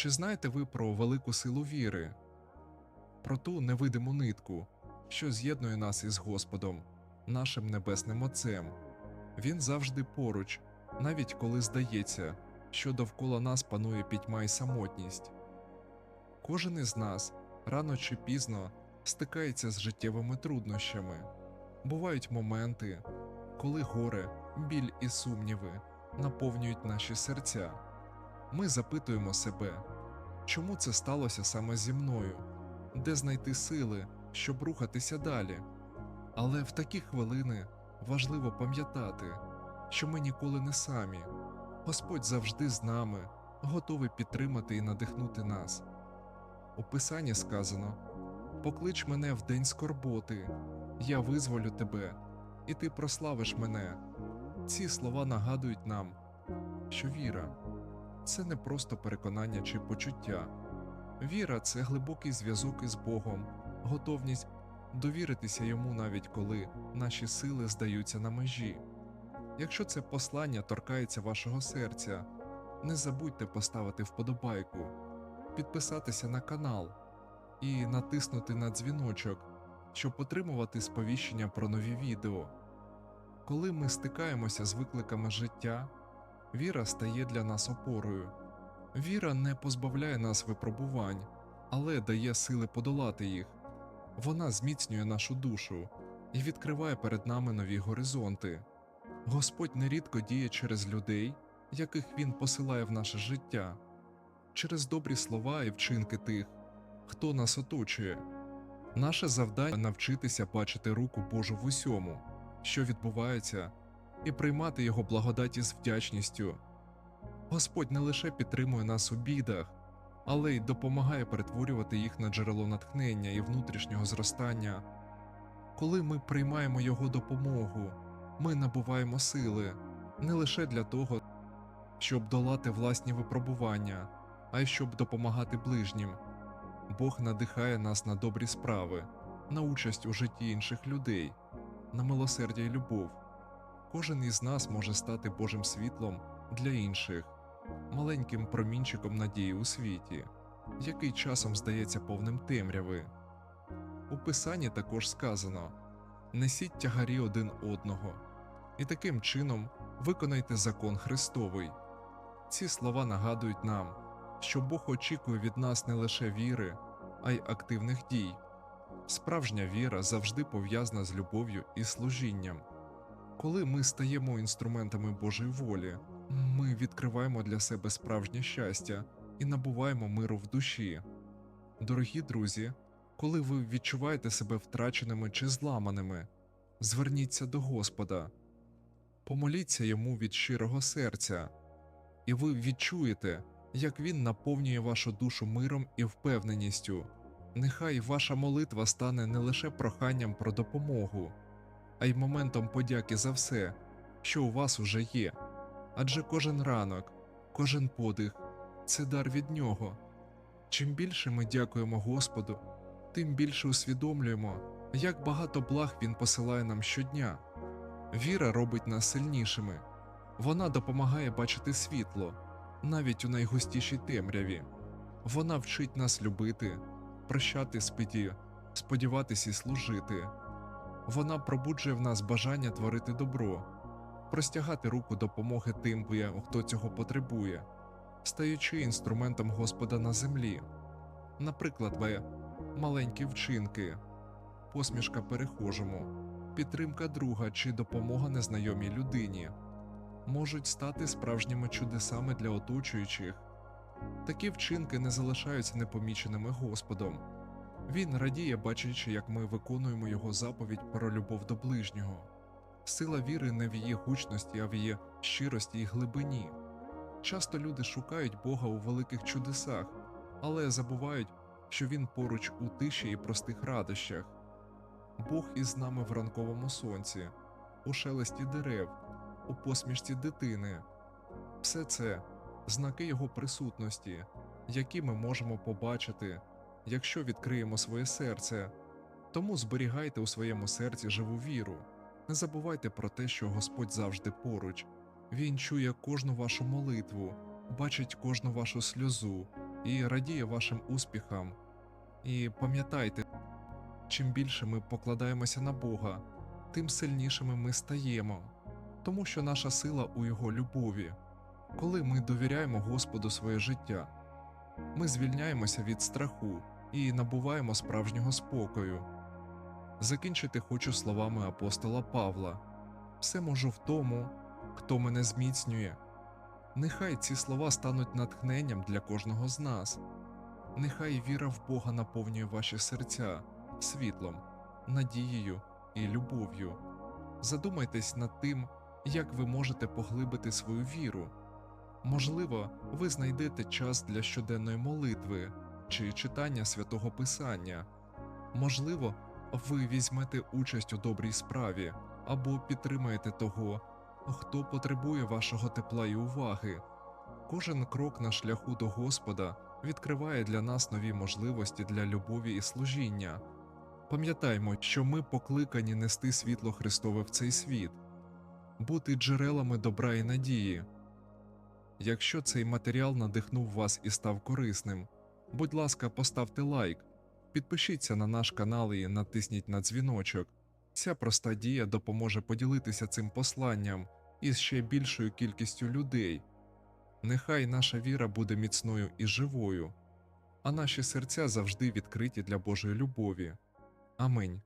Чи знаєте ви про велику силу віри, про ту невидиму нитку, що з'єднує нас із Господом, нашим Небесним Отцем? Він завжди поруч, навіть коли здається, що довкола нас панує пітьма і самотність. Кожен із нас рано чи пізно стикається з життєвими труднощами. Бувають моменти, коли горе, біль і сумніви наповнюють наші серця. Ми запитуємо себе, чому це сталося саме зі мною, де знайти сили, щоб рухатися далі. Але в такі хвилини важливо пам'ятати, що ми ніколи не самі. Господь завжди з нами, готовий підтримати і надихнути нас. У Писанні сказано: Поклич мене в день скорботи, я визволю тебе, і ти прославиш мене. Ці слова нагадують нам, що віра це не просто переконання чи почуття. Віра це глибокий зв'язок із Богом, готовність довіритися йому навіть коли наші сили здаються на межі. Якщо це послання торкається вашого серця, не забудьте поставити вподобайку, підписатися на канал і натиснути на дзвіночок, щоб отримувати сповіщення про нові відео. Коли ми стикаємося з викликами життя, віра стає для нас опорою. Віра не позбавляє нас випробувань, але дає сили подолати їх. Вона зміцнює нашу душу і відкриває перед нами нові горизонти. Господь нерідко діє через людей, яких Він посилає в наше життя, через добрі слова і вчинки тих, хто нас оточує. Наше завдання навчитися бачити руку Божу в усьому, що відбувається, і приймати Його благодаті з вдячністю. Господь не лише підтримує нас у бідах, але й допомагає перетворювати їх на джерело натхнення і внутрішнього зростання. Коли ми приймаємо Його допомогу, ми набуваємо сили не лише для того, щоб долати власні випробування, а й щоб допомагати ближнім. Бог надихає нас на добрі справи, на участь у житті інших людей, на милосердя й любов. Кожен із нас може стати Божим світлом для інших, маленьким промінчиком надії у світі, який часом здається повним темряви. У Писанні також сказано несіть тягарі один одного, і таким чином виконайте закон Христовий. Ці слова нагадують нам, що Бог очікує від нас не лише віри, а й активних дій. Справжня віра завжди пов'язана з любов'ю і служінням. Коли ми стаємо інструментами Божої волі, ми відкриваємо для себе справжнє щастя і набуваємо миру в душі. Дорогі друзі, коли ви відчуваєте себе втраченими чи зламаними, зверніться до Господа, помоліться йому від щирого серця, і ви відчуєте, як він наповнює вашу душу миром і впевненістю. Нехай ваша молитва стане не лише проханням про допомогу, а й моментом подяки за все, що у вас уже є. Адже кожен ранок, кожен подих це дар від нього. Чим більше ми дякуємо Господу, тим більше усвідомлюємо, як багато благ Він посилає нам щодня. Віра робить нас сильнішими, вона допомагає бачити світло, навіть у найгустішій темряві. Вона вчить нас любити, прощати спиті, сподіватись і служити. Вона пробуджує в нас бажання творити добро, простягати руку допомоги тим, хто цього потребує, стаючи інструментом Господа на землі. Наприклад, ви маленькі вчинки, посмішка перехожому, підтримка друга чи допомога незнайомій людині можуть стати справжніми чудесами для оточуючих. Такі вчинки не залишаються непоміченими Господом. Він радіє, бачачи, як ми виконуємо його заповідь про любов до ближнього. Сила віри не в її гучності, а в її щирості і глибині. Часто люди шукають Бога у великих чудесах, але забувають, що Він поруч у тиші і простих радощах. Бог із нами в ранковому сонці, у шелесті дерев, у посмішці дитини. Все це знаки Його присутності, які ми можемо побачити, якщо відкриємо своє серце. Тому зберігайте у своєму серці живу віру. Не забувайте про те, що Господь завжди поруч. Він чує кожну вашу молитву, бачить кожну вашу сльозу і радіє вашим успіхам. І пам'ятайте, чим більше ми покладаємося на Бога, тим сильнішими ми стаємо, тому що наша сила у Його любові. Коли ми довіряємо Господу своє життя, ми звільняємося від страху і набуваємо справжнього спокою. Закінчити хочу словами апостола Павла: все можу в тому, хто мене зміцнює. Нехай ці слова стануть натхненням для кожного з нас. Нехай віра в Бога наповнює ваші серця світлом, надією і любов'ю. Задумайтесь над тим, як ви можете поглибити свою віру. Можливо, ви знайдете час для щоденної молитви чи читання святого Писання. Можливо, ви візьмете участь у добрій справі або підтримаєте того, хто потребує вашого тепла і уваги. Кожен крок на шляху до Господа відкриває для нас нові можливості для любові і служіння. Пам'ятаймо, що ми покликані нести світло Христове в цей світ, бути джерелами добра і надії. Якщо цей матеріал надихнув вас і став корисним, будь ласка, поставте лайк, підпишіться на наш канал і натисніть на дзвіночок. Ця проста дія допоможе поділитися цим посланням із ще більшою кількістю людей. Нехай наша віра буде міцною і живою, а наші серця завжди відкриті для Божої любові. Аминь.